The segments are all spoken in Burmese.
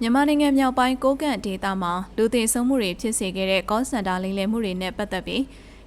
မြန်မာနိုင်ငံမြောက်ပိုင်းကိုကန့်ဒေသမှာလူသေဆုံးမှုတွေဖြစ်စေခဲ့တဲ့ကောစင်တာလိမ်လည်မှုတွေနဲ့ပတ်သက်ပြီး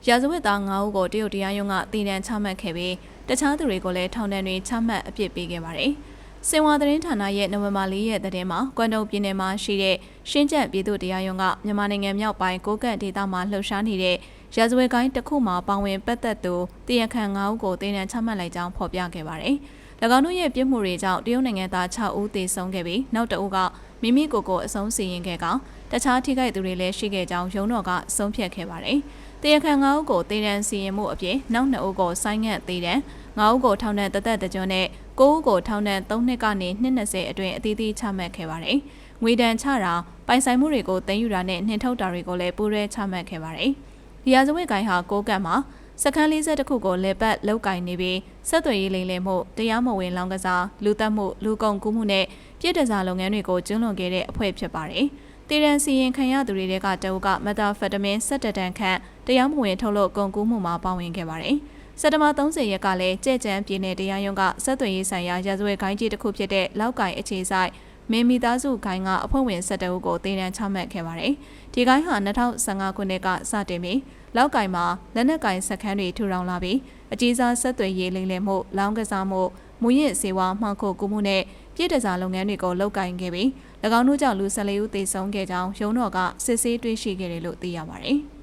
ရာဇဝတ်သား9ဦးကိုတရုတ်တရားရုံးကတည်တံချမှတ်ခဲ့ပြီးတခြားသူတွေကိုလည်းထောင်ဒဏ်တွေချမှတ်အပြစ်ပေးခဲ့ပါတယ်။စင်ဝါသတင်းဌာနရဲ့နိုဝင်ဘာ၄ရက်သတင်းမှာကွမ်တုံပြည်နယ်မှာရှိတဲ့ရှင်းကျက်ပြည်သူ့တရားရုံးကမြန်မာနိုင်ငံမြောက်ပိုင်းကိုကန့်ဒေသမှာလှုပ်ရှားနေတဲ့ရာဇဝတ်ကိုင်းတစ်ခုမှာပါဝင်ပတ်သက်သူတရားခံ9ဦးကိုတည်တံချမှတ်လိုက်ကြောင်းဖော်ပြခဲ့ပါတယ်။၎ င်းတို့ရဲ့ပြစ်မှုတွေကြောင့်တရုတ်နိုင်ငံသား6ဦးသေဆုံးခဲ့ပြီးနောက်တအုပ်ကမိမိကိုယ်ကိုအဆုံးစီရင်ခဲ့ကောင်တခြားထိခိုက်သူတွေလည်းရှိခဲ့ကြောင်းရုံးတော်ကဆုံးဖြတ်ခဲ့ပါတယ်။တရားခံ9ဦးကိုတေတံစီရင်မှုအပြင်နောက်2ဦးကိုဆိုင်းငံ့သေးတယ်။9ဦးကိုထောင်ဒဏ်တသက်တကြွနဲ့9ဦးကိုထောင်ဒဏ်3နှစ်ကနေ220အတွင်းအသီးသီးချမှတ်ခဲ့ပါတယ်။ငွေဒဏ်ချတာပိုင်ဆိုင်မှုတွေကိုတင်ယူတာနဲ့နှင်ထုတ်တာတွေကိုလည်းပူးရဲချမှတ်ခဲ့ပါတယ်။ဒီရာဇဝတ်ကိုင်းဟာကိုကတ်မှာ စခန်း40ခုကိုလေပတ်လောက်ကင်နေပြီးဆက်သွယ်ရေးလိမ်လည်မှုတရားမဝင်လောင်းကစားလူတက်မှုလူကုန်ကူးမှုနဲ့ပြည်တစားလုပ်ငန်းတွေကိုကျူးလွန်ခဲ့တဲ့အဖွဲ့ဖြစ်ပါတယ်။တည်ရန်စီရင်ခံရသူတွေကတအုပ်ကမက်တာဖက်တမင်17တန်ခန့်တရားမဝင်ထုတ်လုပ်ကုန်ကူးမှုမှာပါဝင်ခဲ့ပါတယ်။စက်တဘာ30ရက်ကလည်းကြဲကြံပြည်နယ်တရားရုံးကဆက်သွယ်ရေးဆိုင်ရာရာဇဝတ်ခိုင်းကြီးတစ်ခုဖြစ်တဲ့လောက်ကင်အခြေဆိုင် မင်းမိသားစုခိုင်းကအဖွဲ့ဝင်17ဦးကိုတည်တံချမှတ်ခဲ့ပါတယ်။ဒီခိုင်းဟာ2015ခုနှစ်ကစတင်ပြီးလောက်ကင်မှာလက်နက်ကင်စခန်းတွေထူထောင်လာပြီးအကြီးစားဆက်သွယ်ရေးလိမ်လည်မှုလောင်းကစားမှုမူရစ်စေဝါမှောင်ခိုကူမှုနဲ့ပြည်တစားလုပ်ငန်းတွေကိုလုပ်ကင်ခဲ့ပြီး၎င်းတို့ကြောင့်လူ14ဦးသေဆုံးခဲ့ကြောင်းရုံးတော်ကစစ်ဆေးတွေ့ရှိခဲ့တယ်လို့သိရပါတယ်။